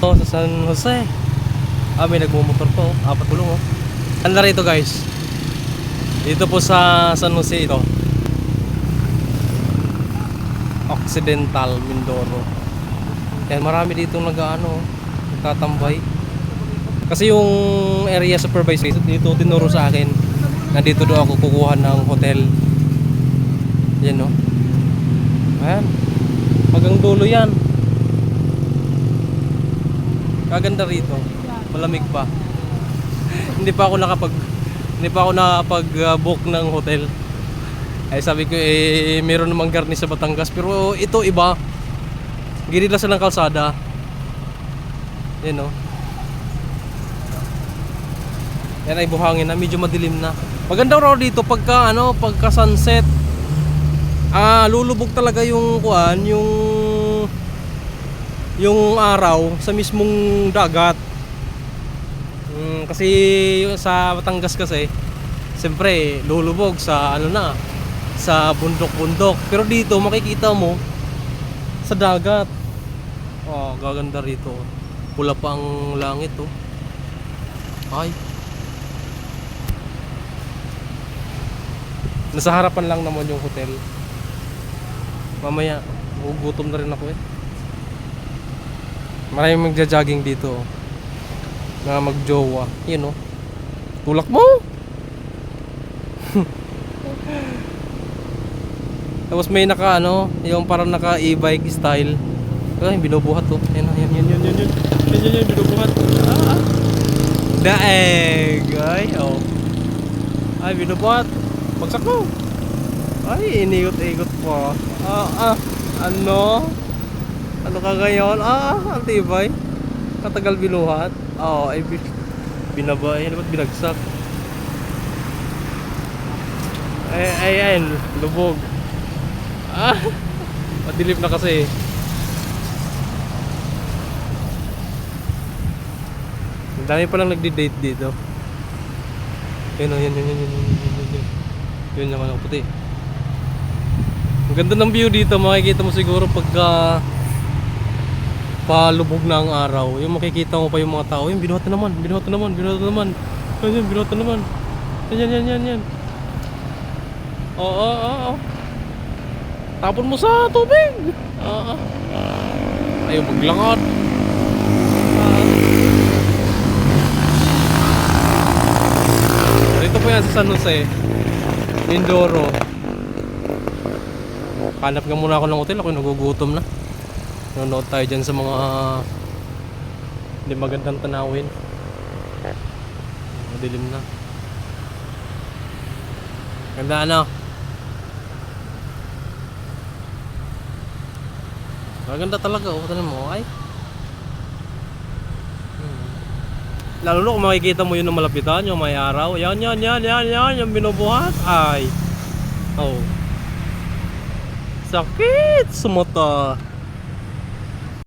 Oh, sa San Jose. Ah, may nagmumotor po. Apat gulong oh. Anda rito guys. Dito po sa San Jose ito. Occidental Mindoro. Kaya marami dito nag-ano, nagtatambay. Kasi yung area supervisor dito tinuro sa akin. Nandito do ako kukuha ng hotel. Yan no. Ayan. Hanggang dulo yan. Kaganda rito. Malamig pa. hindi pa ako nakapag hindi pa ako nakapag-book ng hotel. Ay sabi ko eh meron namang garni sa Batangas pero ito iba. Ginila sa ng kalsada. Yan no. Yan ay buhangin na, medyo madilim na. Maganda raw dito pagka ano, pagka sunset. Ah, lulubog talaga yung kuan, yung yung araw sa mismong dagat. Mm, kasi sa Batangas kasi, siyempre lulubog sa ano na, sa bundok-bundok. Pero dito makikita mo sa dagat. Oh, gaganda rito. Pula pa ang langit oh. Ay. Nasa harapan lang naman yung hotel. Mamaya, gugutom na rin ako eh. Maraming magja-jogging dito. oh. Na magjowa. Yun oh. Tulak mo! Tapos may naka ano, yung parang naka e-bike style. Ay, binubuhat to. Yan, yan, yan, yan, yan, yan. Yan, yan, yan, binubuhat. Ah, ah. Daeg! Ay, oh. Ay, binubuhat. Bagsak mo. Ay, inigot-igot pa. Ah, ah. Ano? Ano ka ngayon? Ah, ang tibay. Katagal biluhat. Oo, oh, ay binaba. Ayan, ba't binagsak? Ay, ayan, lubog. Ah, madilim na kasi Ang dami palang nagdi-date dito. Ayun, ayun, ayun, ayun, ayun, ayun, ayun. Yun oh, yung ano, puti. Ang ganda ng view dito, makikita mo siguro pagka uh, palubog na ang araw. Yung makikita mo pa yung mga tao, yung binuhat na naman, binuhat na naman, binuhat na naman. Yan, binuhat na naman. Yan, yan, yan, yan. Oo, oo, oo. Tapon mo sa tubig. Oo. Ayaw maglakad. Dito po yan sa San Jose. Mindoro. Hanap nga muna ako ng hotel. Ako nagugutom na. Nanonood tayo dyan sa mga hindi magandang tanawin. Madilim na. Ganda ano? Maganda talaga oh. Tignan mo ay. Hmm. Lalo na kung makikita mo yun ng malapitan, yung may araw. Yan, yan, yan, yan, yan, yung binubuhat. Ay. Oh. Sakit sa mata.